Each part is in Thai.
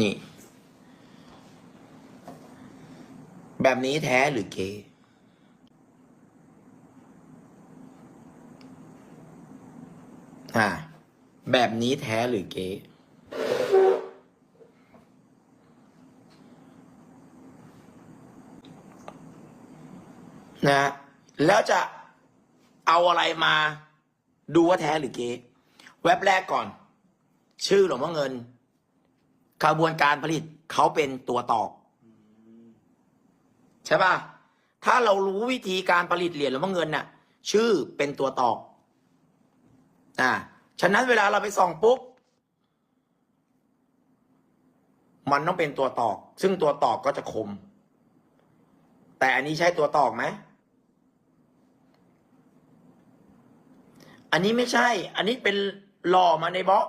นี่ แบบนี้แท้หรือเก๊อ่า แบบนี้แท้หรือเก๊นะฮะแล้วจะเอาอะไรมาดูว่าแท้หรือเก๊ เว็บแรกก่อน ชื่อหลวงพ่อเงิน กระบวนการผลิตเขาเป็นตัวตอกใช่ป่ะถ้าเรารู้วิธีการผลิตเหรียญหลวงพ่อเงินน่ะ ชื่อเป็นตัวตอกอ่าฉะนั้นเวลาเราไปส่องปุ๊บมันต้องเป็นตัวตอก ซึ่งตัวตอกก็จะคม แต่อันนี้ใช้ตัวตอกไหม อันนี้ไม่ใช่ อันนี้เป็นหล่อมาในบล็อก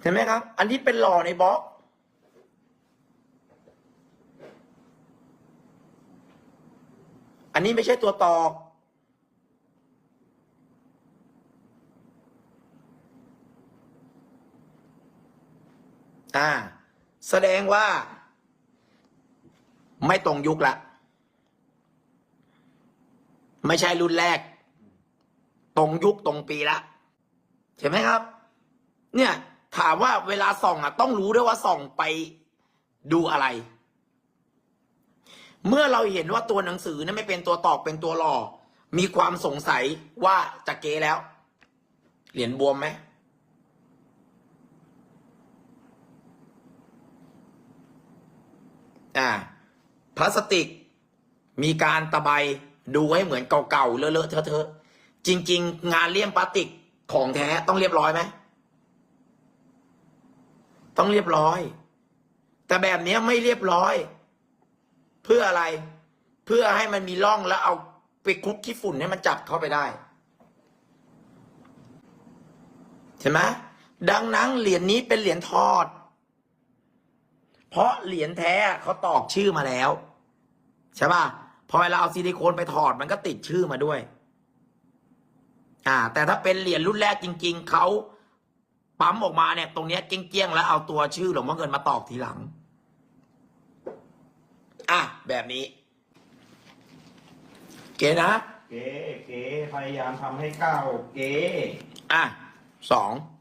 เห็นไหมครับ อันนี้เป็นหล่อในบล็อก อันนี้ไม่ใช่ตัวตอกอ่า แสดงว่า ไม่ตรงยุคละ ไม่ใช่รุ่นแรก ตรงยุคตรงปีละ เห็นไหมครับ เนี่ย ถามว่าเวลาส่องอะ ต้องรู้ด้วยว่าส่องไปดูอะไร เมื่อเราเห็นว่าตัวหนังสือนั้นไม่เป็นตัวตอกเป็นตัวหล่อมีความสงสัยว่าจะเก๊แล้ว เหรียญบวมไหมอ่าพลาสติก มีการตะไบดูให้เหมือนเก่าๆเลอะๆเทอะๆจริง ๆ งานเลี่ยมพลาสติกของแท้ต้องเรียบร้อยไหม ต้องเรียบร้อย แต่แบบนี้ไม่เรียบร้อย เพื่ออะไร เพื่อให้มันมีร่องแล้วเอาไปคลุกขี้ฝุ่นให้มันจับเข้าไปได้เห็นไหมดังนั้นเหรียญนี้เป็นเหรียญทอด เพราะเหรียญแท้เขาตอกชื่อมาแล้ว ใช่ป่ะพอเวลาเอาซิลิโคนไปถอดมันก็ติดชื่อมาด้วย อ่า แต่ถ้าเป็นเหรียญรุ่นแรกจริง ๆเขา ปั๊มออกมาเนี่ย ตรงเนี้ยเกี้ยงๆแล้วเอาตัวชื่อหลวงพ่อเงินมาตอกทีหลัง อะ แบบนี้ เก๋นะ เก๋เก๋พยายามทำให้ก้าวเก๋อะสอง